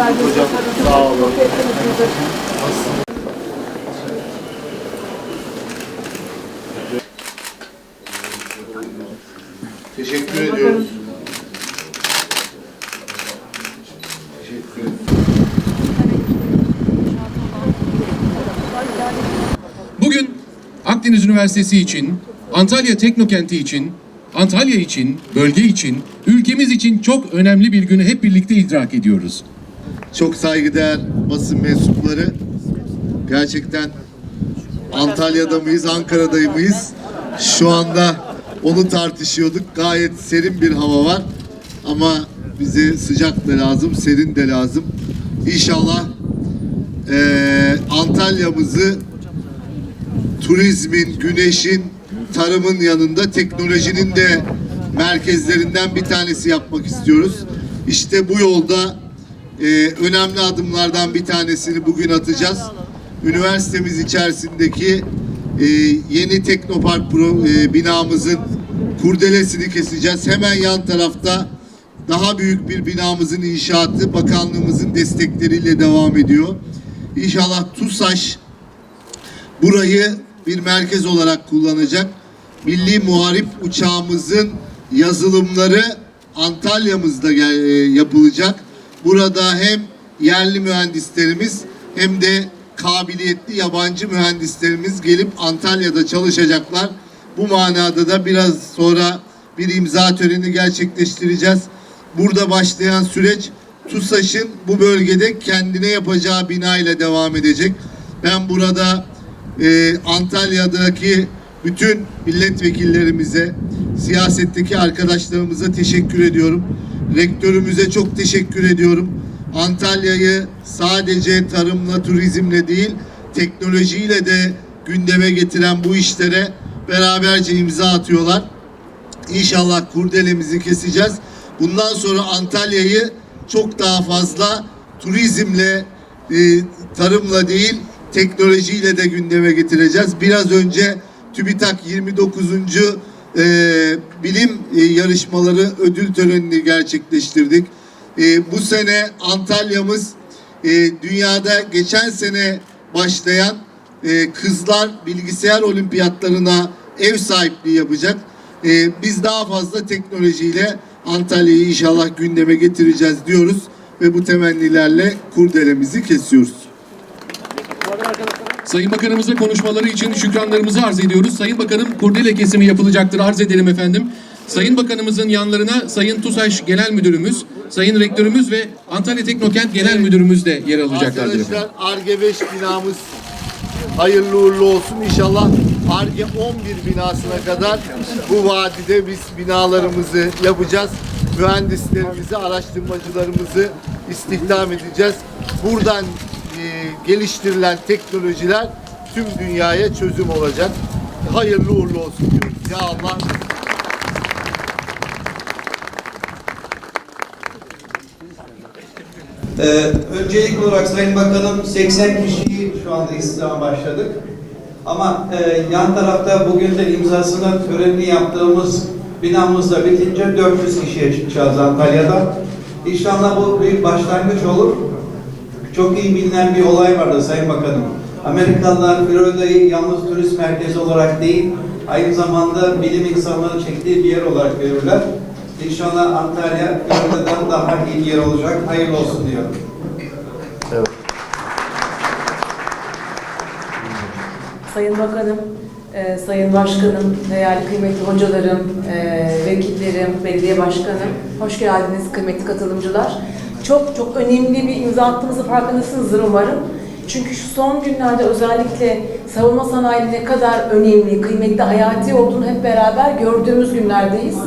Hocam sağ olun. Teşekkür ediyoruz. Teşekkür ederim. Bugün Akdeniz Üniversitesi için, Antalya Teknokenti için, Antalya için, bölge için, ülkemiz için çok önemli bir günü hep birlikte idrak ediyoruz. Çok saygıdeğer basın mensupları. Gerçekten Antalya'da mıyız, Ankara'da mıyız? Şu anda onu tartışıyorduk. Gayet serin bir hava var. Ama bize sıcak da lazım, serin de lazım. İnşallah eee Antalya'mızı turizmin, güneşin, tarımın yanında teknolojinin de merkezlerinden bir tanesi yapmak istiyoruz. İşte bu yolda e, önemli adımlardan bir tanesini bugün atacağız. Üniversitemiz içerisindeki e, yeni teknopark pro, e, binamızın kurdelesini keseceğiz. Hemen yan tarafta daha büyük bir binamızın inşaatı bakanlığımızın destekleriyle devam ediyor. İnşallah TUSAŞ burayı bir merkez olarak kullanacak. Milli Muharip uçağımızın yazılımları Antalya'mızda e, yapılacak. Burada hem yerli mühendislerimiz hem de kabiliyetli yabancı mühendislerimiz gelip Antalya'da çalışacaklar. Bu manada da biraz sonra bir imza töreni gerçekleştireceğiz. Burada başlayan süreç TUSAŞ'ın bu bölgede kendine yapacağı bina ile devam edecek. Ben burada e, Antalya'daki bütün milletvekillerimize, siyasetteki arkadaşlarımıza teşekkür ediyorum. Rektörümüze çok teşekkür ediyorum. Antalya'yı sadece tarımla, turizmle değil, teknolojiyle de gündeme getiren bu işlere beraberce imza atıyorlar. İnşallah kurdelemizi keseceğiz. Bundan sonra Antalya'yı çok daha fazla turizmle, e, tarımla değil teknolojiyle de gündeme getireceğiz. Biraz önce TÜBİTAK 29. e, bilim e, yarışmaları ödül törenini gerçekleştirdik. E, bu sene Antalya'mız e, dünyada geçen sene başlayan e, kızlar bilgisayar olimpiyatlarına ev sahipliği yapacak. E, biz daha fazla teknolojiyle Antalya'yı inşallah gündeme getireceğiz diyoruz ve bu temennilerle kurdelemizi kesiyoruz. Sayın Bakanımıza konuşmaları için şükranlarımızı arz ediyoruz. Sayın Bakanım kurdele kesimi yapılacaktır arz edelim efendim. Sayın Bakanımızın yanlarına Sayın TUSAŞ Genel Müdürümüz, Sayın Rektörümüz ve Antalya Teknokent Genel Müdürümüz de yer alacaklardır efendim. Arkadaşlar Arge 5 binamız hayırlı uğurlu olsun. İnşallah Arge 11 binasına kadar bu vadide biz binalarımızı yapacağız. Mühendislerimizi, araştırmacılarımızı istihdam edeceğiz. Buradan geliştirilen teknolojiler tüm dünyaya çözüm olacak. Hayırlı uğurlu olsun diyoruz. Ya Allah Ee, öncelik olarak Sayın Bakanım 80 kişiyi şu anda istihdam başladık. Ama e, yan tarafta bugün de imzasını törenini yaptığımız binamızda bitince 400 kişiye çıkacağız Antalya'da. İnşallah bu bir başlangıç olur. Çok iyi bilinen bir olay vardı Sayın Bakanım. Amerikalılar Florida'yı yalnız turist merkezi olarak değil, aynı zamanda bilim insanları çektiği bir yer olarak görürler. İnşallah Antalya Florida'dan daha iyi bir yer olacak. Hayırlı olsun diyorum. Sayın Bakanım, e, Sayın Başkanım, değerli kıymetli hocalarım, e, vekillerim, belediye başkanım, hoş geldiniz kıymetli katılımcılar. Çok çok önemli bir imza attığımızı farkındasınızdır umarım. Çünkü şu son günlerde özellikle savunma sanayi ne kadar önemli, kıymetli, hayati olduğunu hep beraber gördüğümüz günlerdeyiz.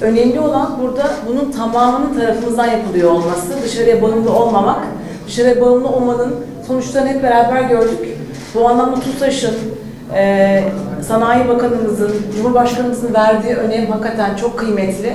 Önemli olan burada bunun tamamının tarafımızdan yapılıyor olması, dışarıya bağımlı olmamak, dışarıya bağımlı olmanın sonuçlarını hep beraber gördük. Bu anlamda TUSAŞ'ın, e, Sanayi Bakanımızın, Cumhurbaşkanımızın verdiği önem hakikaten çok kıymetli.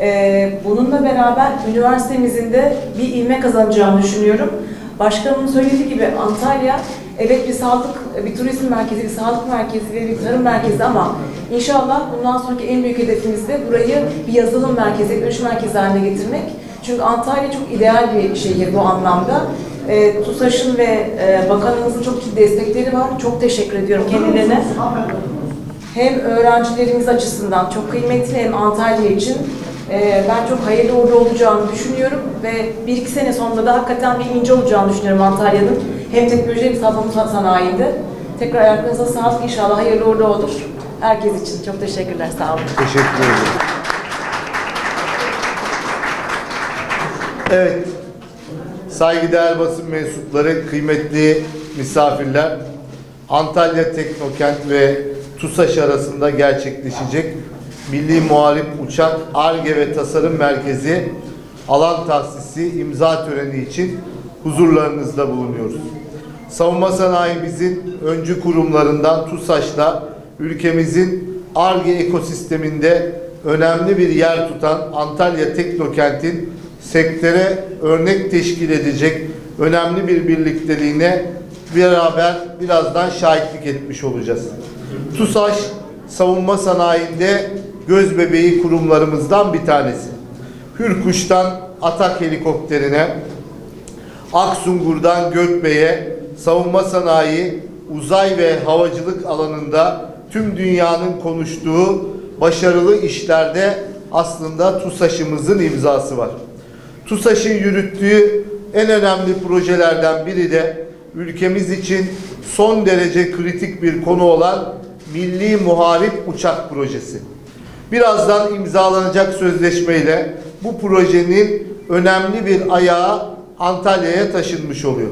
E, bununla beraber üniversitemizin de bir ilme kazanacağını düşünüyorum. Başkanımın söylediği gibi Antalya evet bir sağlık, bir turizm merkezi, bir sağlık merkezi ve bir tarım merkezi ama inşallah bundan sonraki en büyük hedefimiz de burayı bir yazılım merkezi, teknoloji merkezi haline getirmek. Çünkü Antalya çok ideal bir şehir bu anlamda. E, TUSAŞ'ın ve e, bakanımızın çok ciddi destekleri var. Çok teşekkür ediyorum kendilerine. Hem öğrencilerimiz açısından çok kıymetli hem Antalya için e, ben çok hayırlı uğurlu olacağını düşünüyorum ve bir iki sene sonunda da hakikaten bir ince olacağını düşünüyorum Antalya'nın. Hem teknoloji hem savunma sanayide. Tekrar ayaklarınıza sağlık inşallah hayırlı uğurlu olur. Herkes için çok teşekkürler sağ olun. Teşekkür ederim. Evet. Saygıdeğer basın mensupları, kıymetli misafirler. Antalya Teknokent ve TUSAŞ arasında gerçekleşecek Milli Muharip Uçak ARGE ve Tasarım Merkezi alan tahsisi imza töreni için huzurlarınızda bulunuyoruz. Savunma sanayimizin öncü kurumlarından TUSAŞ'la ülkemizin ARGE ekosisteminde önemli bir yer tutan Antalya Teknokent'in sektöre örnek teşkil edecek önemli bir birlikteliğine beraber birazdan şahitlik etmiş olacağız. TUSAŞ savunma sanayinde göz bebeği kurumlarımızdan bir tanesi. Hürkuş'tan Atak helikopterine, Aksungur'dan Gökbey'e savunma sanayi, uzay ve havacılık alanında tüm dünyanın konuştuğu başarılı işlerde aslında TUSAŞ'ımızın imzası var. TUSAŞ'ın yürüttüğü en önemli projelerden biri de ülkemiz için son derece kritik bir konu olan Milli Muharip Uçak Projesi. Birazdan imzalanacak sözleşmeyle bu projenin önemli bir ayağı Antalya'ya taşınmış oluyor.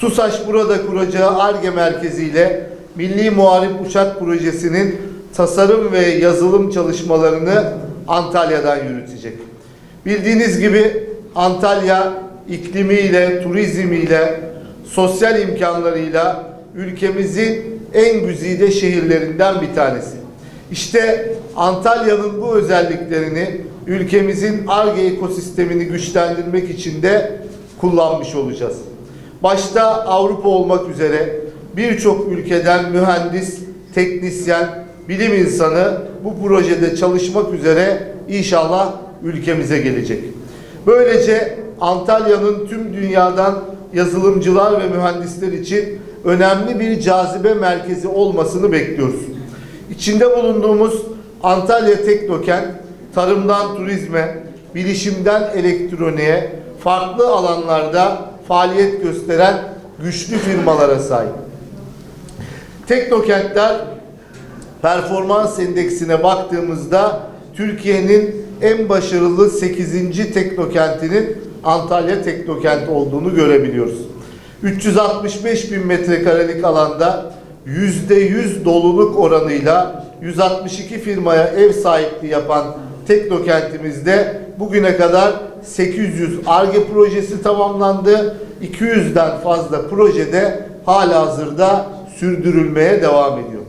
TUSAŞ burada kuracağı ARGE merkeziyle Milli Muharip Uçak Projesi'nin tasarım ve yazılım çalışmalarını Antalya'dan yürütecek. Bildiğiniz gibi Antalya iklimiyle, turizmiyle, sosyal imkanlarıyla ülkemizin en güzide şehirlerinden bir tanesi. İşte Antalya'nın bu özelliklerini ülkemizin ARGE ekosistemini güçlendirmek için de kullanmış olacağız. Başta Avrupa olmak üzere birçok ülkeden mühendis, teknisyen, bilim insanı bu projede çalışmak üzere inşallah ülkemize gelecek. Böylece Antalya'nın tüm dünyadan yazılımcılar ve mühendisler için önemli bir cazibe merkezi olmasını bekliyoruz. İçinde bulunduğumuz Antalya Teknokent, tarımdan turizme, bilişimden elektroniğe, farklı alanlarda faaliyet gösteren güçlü firmalara sahip. Teknokentler performans endeksine baktığımızda Türkiye'nin en başarılı 8. teknokentinin Antalya Teknokent olduğunu görebiliyoruz. 365 bin metrekarelik alanda %100 doluluk oranıyla 162 firmaya ev sahipliği yapan Teknokentimizde bugüne kadar 800 ARGE projesi tamamlandı. 200'den fazla projede hala hazırda sürdürülmeye devam ediyor.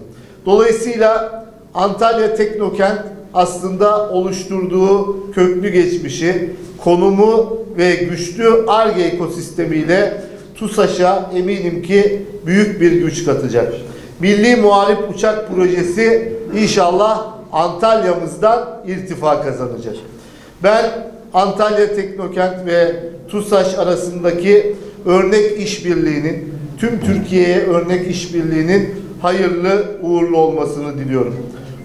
Dolayısıyla Antalya Teknokent aslında oluşturduğu köklü geçmişi, konumu ve güçlü ARGE ekosistemiyle TUSAŞ'a eminim ki büyük bir güç katacak. Milli Muharip Uçak Projesi inşallah Antalya'mızdan irtifa kazanacak. Ben Antalya Teknokent ve TUSAŞ arasındaki örnek işbirliğinin, tüm Türkiye'ye örnek işbirliğinin hayırlı uğurlu olmasını diliyorum.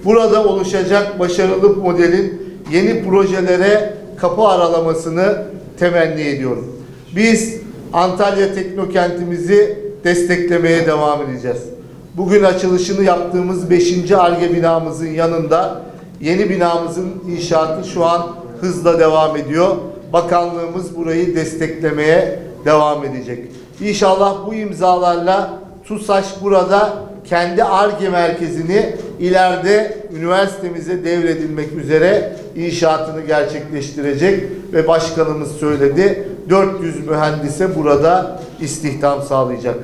Burada oluşacak başarılı modelin yeni projelere kapı aralamasını temenni ediyorum. Biz Antalya Teknokentimizi desteklemeye devam edeceğiz. Bugün açılışını yaptığımız 5. ARGE binamızın yanında yeni binamızın inşaatı şu an hızla devam ediyor. Bakanlığımız burayı desteklemeye devam edecek. İnşallah bu imzalarla TUSAŞ burada kendi ARGE merkezini ileride üniversitemize devredilmek üzere inşaatını gerçekleştirecek ve başkanımız söyledi 400 mühendise burada istihdam sağlayacak.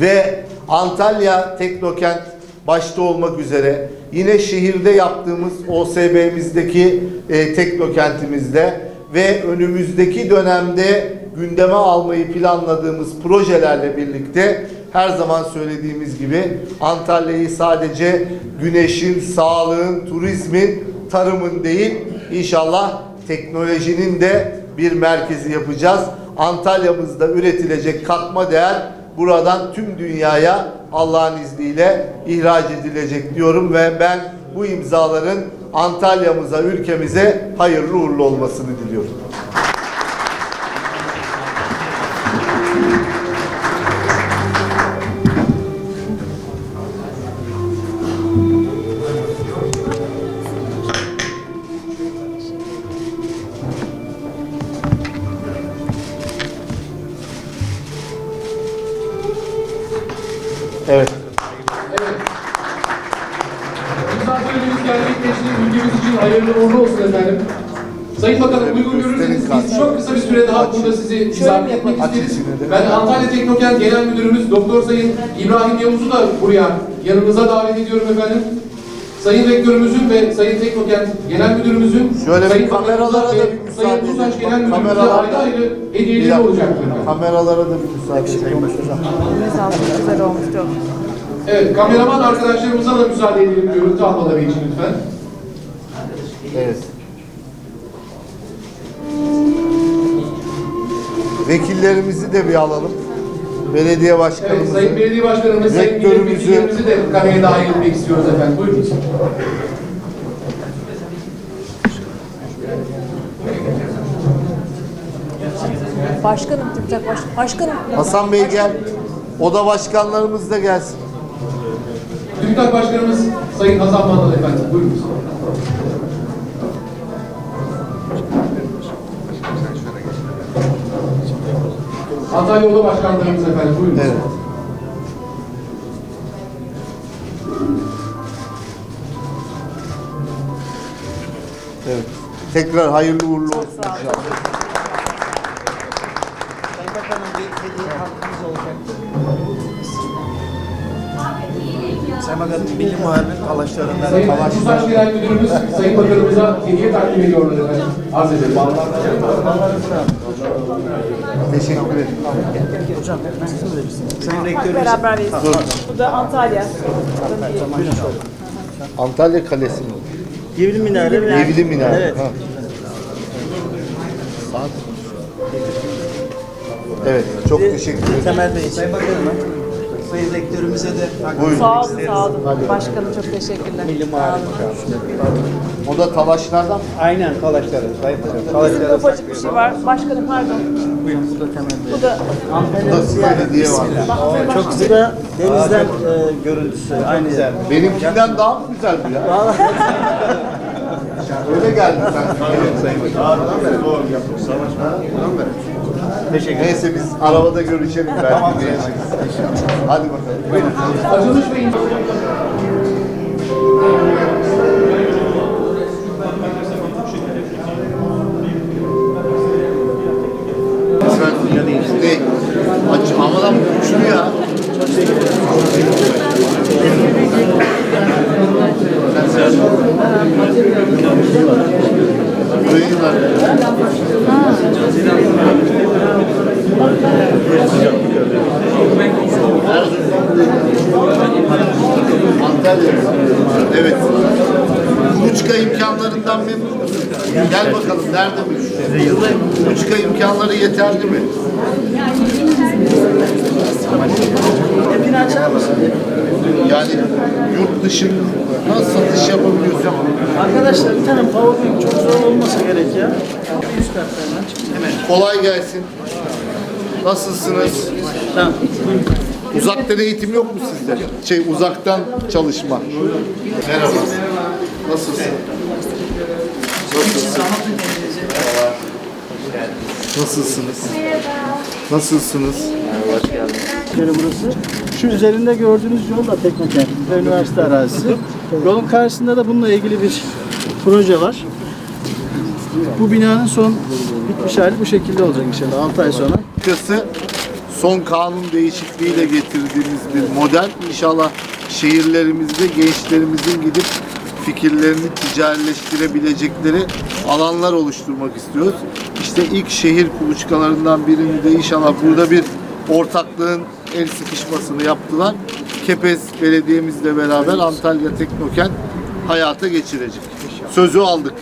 Ve Antalya Teknokent başta olmak üzere yine şehirde yaptığımız OSB'mizdeki e, teknokentimizde ve önümüzdeki dönemde gündeme almayı planladığımız projelerle birlikte her zaman söylediğimiz gibi Antalya'yı sadece güneşin, sağlığın, turizmin, tarımın değil inşallah teknolojinin de bir merkezi yapacağız. Antalya'mızda üretilecek katma değer buradan tüm dünyaya Allah'ın izniyle ihraç edilecek diyorum ve ben bu imzaların Antalya'mıza, ülkemize hayırlı uğurlu olmasını diliyorum. Bir daha burada sizi misafir etmek isteriz. Ben Antalya Teknoken Genel Müdürümüz Doktor Sayın İbrahim Yavuz'u da buraya yanımıza davet ediyorum efendim. Sayın Rektörümüzün ve Sayın Teknoken Genel Müdürümüzün Şöyle bir Sayın kameralara Bakanımıza da bir müsaade Sayın edin. Genel Müdürümüze Kameralar- ayrı ayrı Bir hediyeleri dakika. olacaktır efendim. Kameralara da bir müsaade edin. Güzel olmuştu. Evet, kameraman arkadaşlarımıza da müsaade edelim görüntü almaları için lütfen. Evet. Vekillerimizi de bir alalım. Belediye Evet, başkanımızı. Sayın Belediye Başkanımız, Sayın Rektörümüzü- Milletvekillerimizi de kameraya dahil etmek istiyoruz efendim. Buyurun. Başkanım, TÜBİTAK baş, başkanım. Hasan Bey gel. Oda başkanlarımız da gelsin. TÜBİTAK Başkanımız Sayın Hasan Mandal efendim. Buyurun. Antalya Oda Başkanlarımız efendim. Buyurun. Evet. Evet. Tekrar hayırlı uğurlu olsun Sağ olun. inşallah. Sayın Bakanım bir hediye hakkımız olacaktı. Sayın Bakanım Milli Muharebe Talaşlarından Sayın Talaş Tusaş Genel Müdürümüz Sayın Bakanımıza hediye takdim ediyorlar efendim. Arz edelim. Teşekkür ederim. Hocam nasıl verirsiniz? Sayın Rektörümüz Beraber. Bu da Antalya. Antalya Kalesi mi? Yivli Minare Yevli Minare. Evet. Ha. Evet, çok teşekkür ederim. Temel Bey. Sayın Bakanım Sayın Rektörümüze de takdim Buyurun. Sağ olun, sağ olun. Başkanım çok teşekkürler. Milli Muharebe O da talaşlardan mı? Aynen Talaşları. Sayın. Bizim ufacık bir şey var. Başkanım pardon. Buyurun bu da Temel Bey. Bu da Bu da size hediye var. Çok güzel. Bu da denizden e, görüntüsü. Aynı güzel. Benimkinden daha mı güzel bu ya? Öyle geldi sen. Neyse biz arabada görüşelim belki. Hadi bakalım. Buyurun. Kuluçka imkanlarından memnun musun? Gel bakalım nerede bu? Kuluçka imkanları yeterli mi? Hepini açar mısın? Yani yurt dışına satış yapabiliyorsun. Arkadaşlar bir tane PowerPoint çok zor olmasa gerek ya. Üst katlarından. Kolay gelsin. Nasılsınız? Tamam. Uzaktan eğitim yok mu sizde? Şey uzaktan çalışma. Merhaba. Nasılsın? Nasılsın? Nasılsınız? Nasılsınız? Yeri burası. Şu üzerinde gördüğünüz yol da Teknokent ve üniversite arazisi. Yolun karşısında da bununla ilgili bir proje var. Bu binanın son bitmiş hali bu şekilde olacak inşallah 6 ay sonra. Açıkçası son kanun değişikliğiyle getirdiğimiz bir model. İnşallah şehirlerimizde gençlerimizin gidip fikirlerini ticarileştirebilecekleri alanlar oluşturmak istiyoruz. İşte ilk şehir kuluçkalarından birini de inşallah burada bir ortaklığın el sıkışmasını yaptılar. Kepez Belediye'mizle beraber Antalya Teknokent hayata geçirecek. Sözü aldık.